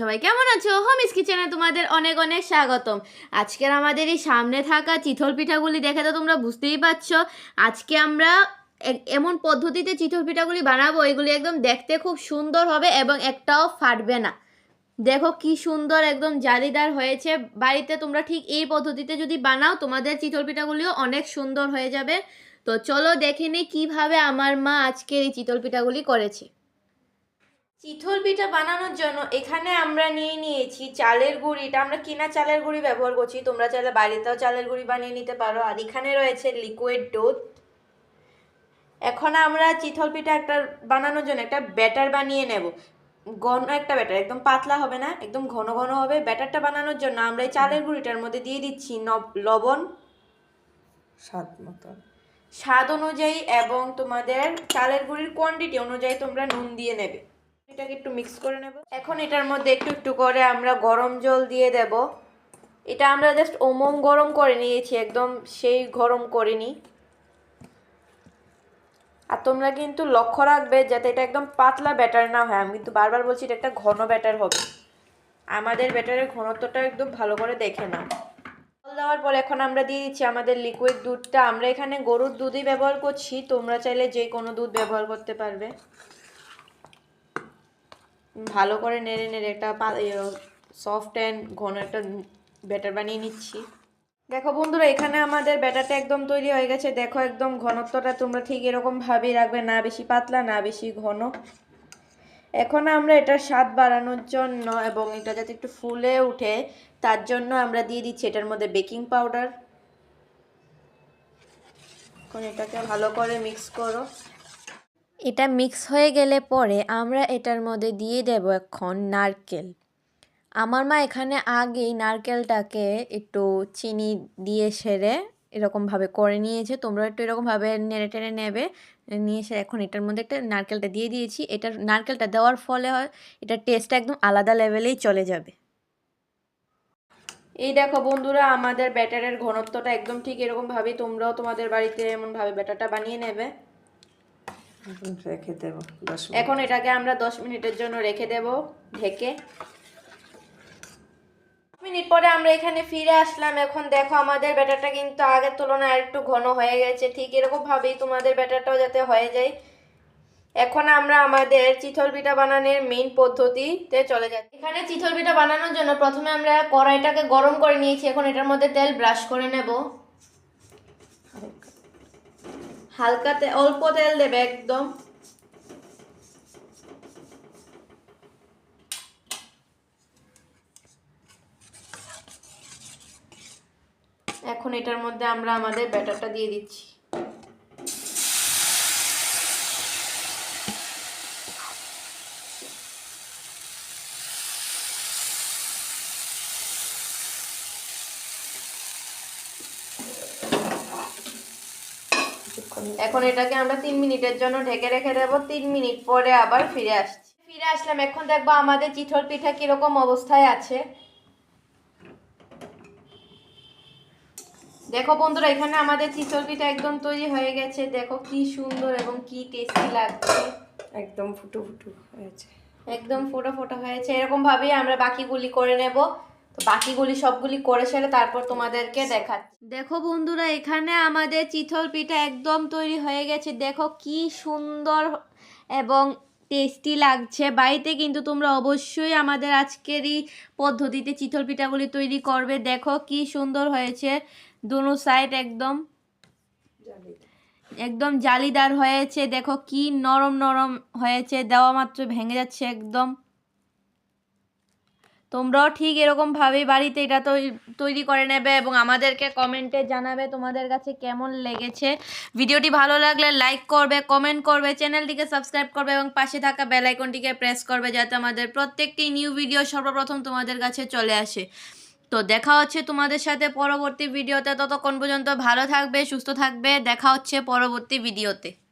সবাই কেমন আছো? হোমিস কিচেনে তোমাদের অনেক অনেক স্বাগতম। আজকের আমাদের এই সামনে থাকা চিথল পিঠাগুলি দেখে তো তোমরা বুঝতেই পারছ। আজকে আমরা এমন পদ্ধতিতে চিথল পিঠাগুলি বানাবো, এগুলি একদম দেখতে খুব সুন্দর হবে এবং একটাও ফাটবে না। দেখো কি সুন্দর একদম জালিদার হয়েছে। বাড়িতে তোমরা ঠিক এই পদ্ধতিতে যদি বানাও, তোমাদের চিতল পিঠাগুলিও অনেক সুন্দর হয়ে যাবে। তো চলো দেখে নিই কীভাবে আমার মা আজকের এই চিতল পিঠাগুলি করেছে। চিতল পিঠা বানানোর জন্য এখানে আমরা নিয়ে নিয়েছি চালের গুঁড়ি। এটা আমরা কিনা চালের গুঁড়ি ব্যবহার করছি। তোমরা চাইলে বাড়িতেও চালের গুঁড়ি বানিয়ে নিতে পারো। আর এখানে রয়েছে লিকুইড দুধ এখন আমরা চিতল পিঠা একটা বানানোর জন্য একটা ব্যাটার বানিয়ে নেব। ঘন একটা ব্যাটার একদম পাতলা হবে না একদম ঘন ঘন হবে। ব্যাটারটা বানানোর জন্য আমরা এই চালের গুঁড়িটার মধ্যে দিয়ে দিচ্ছি নব- লবণ। স্বাদ মতো। স্বাদ অনুযায়ী এবং তোমাদের চালের গুঁড়ির কোয়ান্টিটি অনুযায়ী তোমরা নুন দিয়ে নেবে। এটাকে একটু মিক্স করে নেব। এখন এটার মধ্যে একটু একটু করে আমরা গরম জল দিয়ে দেব। এটা আমরা জাস্ট ওমম গরম করে নিয়েছি, একদম সেই গরম করিনি। আর তোমরা কিন্তু লক্ষ্য রাখবে যাতে এটা একদম পাতলা ব্যাটার না হয়। আমি কিন্তু বারবার বলছি, এটা একটা ঘন ব্যাটার হবে। আমাদের ব্যাটারের ঘনত্বটা একদম ভালো করে দেখে নাও। জল দেওয়ার পর এখন আমরা দিয়ে দিচ্ছি আমাদের লিকুইড দুধটা। আমরা এখানে গরুর দুধই ব্যবহার করছি। তোমরা চাইলে যে কোনো দুধ ব্যবহার করতে পারবে। ভালো করে নেড়ে নেড়ে একটা সফট অ্যান্ড ঘন একটা ব্যাটার বানিয়ে নিচ্ছি। দেখো বন্ধুরা, এখানে আমাদের ব্যাটারটা একদম তৈরি হয়ে গেছে। দেখো একদম ঘনত্বটা তোমরা ঠিক এরকম ভাবেই রাখবে, না বেশি পাতলা, না বেশি ঘন। এখন আমরা এটার স্বাদ বাড়ানোর জন্য এবং এটা যাতে একটু ফুলে উঠে তার জন্য আমরা দিয়ে দিচ্ছি এটার মধ্যে বেকিং পাউডার। এখন এটাকে ভালো করে মিক্স করো। এটা মিক্স হয়ে গেলে পরে আমরা এটার মধ্যে দিয়ে দেব এখন নারকেল। আমার মা এখানে আগেই নারকেলটাকে একটু চিনি দিয়ে সেরে এরকমভাবে করে নিয়েছে। তোমরা একটু এরকমভাবে নেড়ে টেড়ে নেবে। নিয়ে এসে এখন এটার মধ্যে একটা নারকেলটা দিয়ে দিয়েছি। এটার নারকেলটা দেওয়ার ফলে হয় এটার টেস্টটা একদম আলাদা লেভেলেই চলে যাবে। এই দেখো বন্ধুরা, আমাদের ব্যাটারের ঘনত্বটা একদম ঠিক এরকমভাবেই তোমরাও তোমাদের বাড়িতে এমনভাবে ব্যাটারটা বানিয়ে নেবে। রেখে দেবো এখন এটাকে আমরা দশ মিনিটের জন্য রেখে দেব, ঢেকে। মিনিট পরে আমরা এখানে ফিরে আসলাম। এখন দেখো আমাদের ব্যাটারটা কিন্তু আগের তুলনায় আরেকটু ঘন হয়ে গেছে। ঠিক এরকম ভাবেই তোমাদের ব্যাটারটাও যাতে হয়ে যায়। এখন আমরা আমাদের চিথল পিঠা বানানোর মেইন পদ্ধতিতে চলে যাচ্ছি। এখানে চিথল পিঠা বানানোর জন্য প্রথমে আমরা কড়াইটাকে গরম করে নিয়েছি। এখন এটার মধ্যে তেল ব্রাশ করে নেব। হালকা অল্প তেল দেবে একদম। এখন এটার মধ্যে আমরা আমাদের ব্যাটারটা দিয়ে দিচ্ছি। এখন এটাকে আমরা তিন মিনিটের জন্য ঢেকে রেখে দেবো। তিন মিনিট পরে আবার ফিরে আসছি। ফিরে আসলাম। এখন দেখব আমাদের চিঠল পিঠা কীরকম অবস্থায় আছে। দেখো বন্ধুরা এখানে আমাদের চিতল পিঠা একদম তৈরি হয়ে গেছে। দেখো কি সুন্দর এবং কি টেস্টি লাগছে। একদম ফুটো ফুটো হয়েছে। একদম ফোটা ফোটা হয়েছে। এরকম ভাবেই আমরা বাকিগুলি করে নেব। তো বাকিগুলি সবগুলি করে সেরে তারপর তোমাদেরকে দেখাচ্ছি। দেখো বন্ধুরা এখানে আমাদের চিতল পিঠা একদম তৈরি হয়ে গেছে। দেখো কি সুন্দর এবং টেস্টি লাগছে। বাড়িতে কিন্তু তোমরা অবশ্যই আমাদের আজকের এই পদ্ধতিতে চিতল পিঠাগুলি তৈরি করবে। দেখো কি সুন্দর হয়েছে। দুনো সাইড একদম একদম জালিদার হয়েছে। দেখো কি নরম নরম হয়েছে। দেওয়া মাত্র ভেঙে যাচ্ছে একদম। তোমরাও ঠিক এরকমভাবে বাড়িতে এটা তৈ- তৈরি করে নেবে এবং আমাদেরকে কমেন্টে জানাবে তোমাদের কাছে কেমন লেগেছে। ভিডিওটি ভালো লাগলে লাইক করবে কমেন্ট করবে, চ্যানেলটিকে সাবস্ক্রাইব করবে এবং পাশে থাকা বেল আইকনটিকে প্রেস করবে যাতে আমাদের প্রত্যেকটি নিউ ভিডিও সর্বপ্রথম তোমাদের কাছে চলে আসে। তো দেখা হচ্ছে তোমাদের সাথে পরবর্তী ভিডিওতে ততক্ষণ পর্যন্ত ভালো থাকবে, সুস্থ থাকবে। দেখা হচ্ছে পরবর্তী ভিডিওতে